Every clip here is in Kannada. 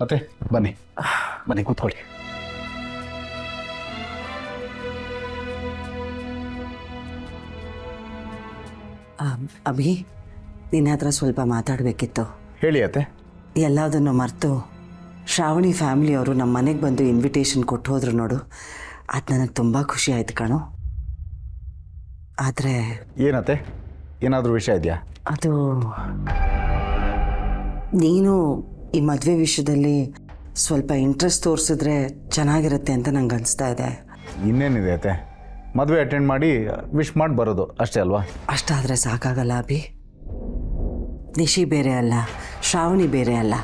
ಮತ್ತೆ ಬನ್ನಿ. ಬನ್ನಿ ಕೂತ್ಕೊಳ್ಳಿ. ಅಭಿ ನಿನ್ನ ಹತ್ರ ಸ್ವಲ್ಪ ಮಾತಾಡಬೇಕಿತ್ತು. ಹೇಳಿ ಅತ್ತೆ. ಎಲ್ಲದನ್ನು ಮರೆತು ಶ್ರಾವಣಿ ಫ್ಯಾಮಿಲಿಯವರು ನಮ್ಮ ಮನೆಗೆ ಬಂದು ಇನ್ವಿಟೇಷನ್ ಕೊಟ್ಟು ಹೋದ್ರು ನೋಡು. ಅದು ನನಗೆ ತುಂಬ ಖುಷಿ ಆಯ್ತು ಕಣೋ. ಆದರೆ ಏನತ್ತೆ? ಏನಾದರೂ ವಿಷಯ ಇದೆಯಾ? ಅದು ನೀನು ಈ ಮದುವೆ ವಿಷಯದಲ್ಲಿ ಸ್ವಲ್ಪ ಇಂಟ್ರೆಸ್ಟ್ ತೋರಿಸಿದ್ರೆ ಚೆನ್ನಾಗಿರುತ್ತೆ ಅಂತ ನಂಗೆ ಅನಿಸ್ತಾ ಇದೆ. ಇನ್ನೇನಿದೆ ಅತ್ತೆ? ಮದುವೆ ಅಟೆಂಡ್ ಮಾಡಿ ವಿಶ್ ಮಾಡಿ ಬರೋದು ಅಷ್ಟೇ ಅಲ್ವಾ? ಅಷ್ಟಾದರೆ ಸಾಕಾಗಲ್ಲ ಅಭಿ. ನಿಶಿ ಬೇರೆ ಅಲ್ಲ ಶ್ರಾವಣಿ ಬೇರೆ ಅಲ್ಲ.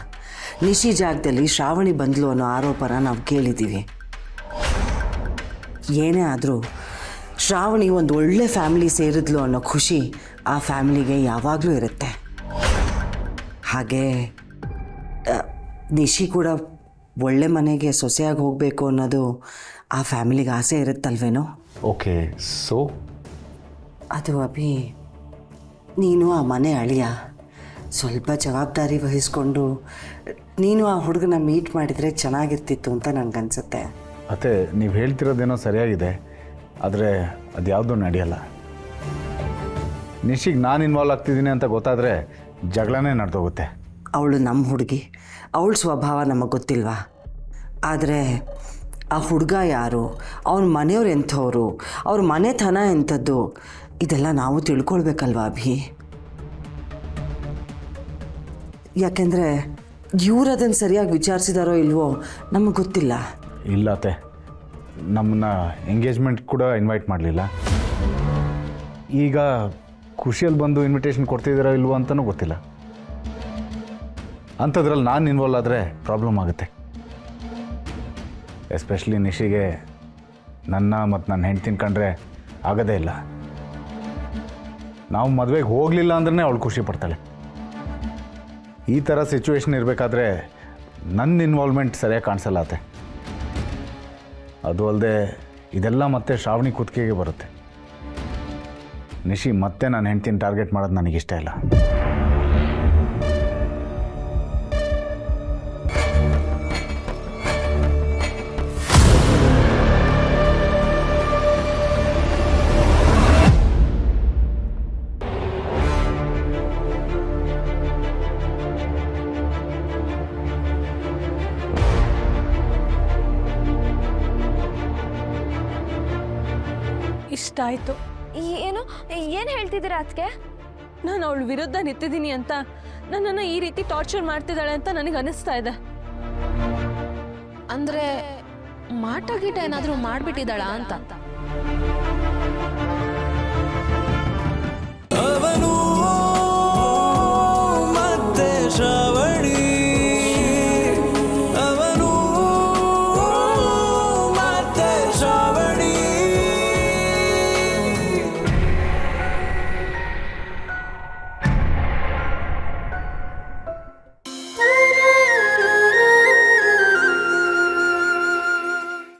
ನಿಶಿ ಜಾಗದಲ್ಲಿ ಶ್ರಾವಣಿ ಬಂದ್ಲು ಅನ್ನೋ ಆರೋಪನ ನಾವು ಕೇಳಿದ್ದೀವಿ ಏನೇ ಆದರೂ ಶ್ರಾವಣಿ ಒಂದು ಒಳ್ಳೆ ಫ್ಯಾಮಿಲಿ ಸೇರಿದ್ಲು ಅನ್ನೋ ಖುಷಿ ಆ ಫ್ಯಾಮಿಲಿಗೆ ಯಾವಾಗಲೂ ಇರುತ್ತೆ. ಹಾಗೆ ನಿಶಿ ಕೂಡ ಒಳ್ಳೆ ಮನೆಗೆ ಸೊಸೆಯಾಗಿ ಹೋಗಬೇಕು ಅನ್ನೋದು ಆ ಫ್ಯಾಮಿಲಿಗೆ ಆಸೆ ಇರುತ್ತಲ್ವೇನೋ? Okay so? ಅದು ಅಭಿ ನೀನು ಆ ಮನೆ ಅಳಿಯ. ಸ್ವಲ್ಪ ಜವಾಬ್ದಾರಿ ವಹಿಸ್ಕೊಂಡು ನೀನು ಆ ಹುಡುಗನ ಮೀಟ್ ಮಾಡಿದರೆ ಚೆನ್ನಾಗಿರ್ತಿತ್ತು ಅಂತ ನನಗನ್ಸುತ್ತೆ ಅತ್ತೆ ನೀವು ಹೇಳ್ತಿರೋದೇನೋ ಸರಿಯಾಗಿದೆ ಆದರೆ ಅದು ಯಾವುದೂ ನಡೆಯಲ್ಲ. ನಿಶಿಗೆ ನಾನು ಇನ್ವಾಲ್ವ್ ಆಗ್ತಿದ್ದೀನಿ ಅಂತ ಗೊತ್ತಾದರೆ ಜಗಳನೇ ನಡೆದೋಗುತ್ತೆ. ಅವಳು ನಮ್ಮ ಹುಡುಗಿ. ಅವಳ ಸ್ವಭಾವ ನಮಗೆ ಗೊತ್ತಿಲ್ವಾ? ಆದರೆ ಆ ಹುಡುಗ ಯಾರು? ಅವ್ರ ಮನೆಯವ್ರು ಎಂಥವ್ರು? ಅವ್ರ ಮನೆತನ ಎಂಥದ್ದು? ಇದೆಲ್ಲ ನಾವು ತಿಳ್ಕೊಳ್ಬೇಕಲ್ವಾ ಅಭಿ? ಯಾಕೆಂದರೆ ಅದನ್ನು ಸರಿಯಾಗಿ ವಿಚಾರಿಸಿದಾರೋ ಇಲ್ವೋ ನಮಗೆ ಗೊತ್ತಿಲ್ಲ. ಇಲ್ಲ ಅತ್ತೆ. ನಮ್ಮನ್ನ ಎಂಗೇಜ್ಮೆಂಟ್ ಕೂಡ ಇನ್ವೈಟ್ ಮಾಡಲಿಲ್ಲ. ಈಗ ಖುಷಿಯಲ್ಲಿ ಬಂದು ಇನ್ವಿಟೇಷನ್ ಕೊಡ್ತಿದ್ದೀರಾ ಇಲ್ವೋ ಅಂತಲೂ ಗೊತ್ತಿಲ್ಲ. ಅಂಥದ್ರಲ್ಲಿ ನಾನು ಇನ್ವಾಲ್ವ್ ಆದರೆ ಪ್ರಾಬ್ಲಮ್ ಆಗುತ್ತೆ. ಎಸ್ಪೆಷಲಿ ನಿಶಿಗೆ ನನ್ನ ಮತ್ತು ನನ್ನ ಹೆಂಡ್ತಿನ ಕಂಡ್ರೆ ಆಗೋದೇ ಇಲ್ಲ. ನಾವು ಮದುವೆಗೆ ಹೋಗಲಿಲ್ಲ ಅಂದ್ರೆ ಅವಳು ಖುಷಿ ಪಡ್ತಾಳೆ. ಈ ಥರ ಸಿಚುವೇಶನ್ ಇರಬೇಕಾದ್ರೆ ನನ್ನ ಇನ್ವಾಲ್ವ್ಮೆಂಟ್ ಸರಿಯಾಗಿ ಕಾಣಿಸಲ್ಲ ಅತ್ತೆ. ಅದು ಅಲ್ಲದೆ ಇದೆಲ್ಲ ಮತ್ತೆ ಶ್ರಾವಣಿ ಕುತ್ತಿಗೆಗೆ ಬರುತ್ತೆ. ನಿಶಿ ಮತ್ತೆ ನಾನು ಹೆಂಡ್ತಿನ ಟಾರ್ಗೆಟ್ ಮಾಡೋದು ನನಗಿಷ್ಟ ಇಲ್ಲ. ಇಷ್ಟ ಆಯಿತು ಈ- ಏನು ಏನು ಹೇಳ್ತಿದ್ದೀರಾ ಅದಕ್ಕೆ ನಾನು ಅವಳ ವಿರುದ್ಧ ನಿಂತಿದ್ದೀನಿ ಅಂತ. ನನ್ನನ್ನು ಈ ರೀತಿ ಟಾರ್ಚರ್ ಮಾಡ್ತಿದ್ದಾಳೆ ಅಂತ ನನಗೆ ಅನಿಸ್ತಾ ಇದೆ. ಅಂದ್ರೆ ಮಾಟ ಗೀಟ ಏನಾದ್ರೂ ಮಾಡ್ಬಿಟ್ಟಿದ್ದಾಳ ಅಂತ?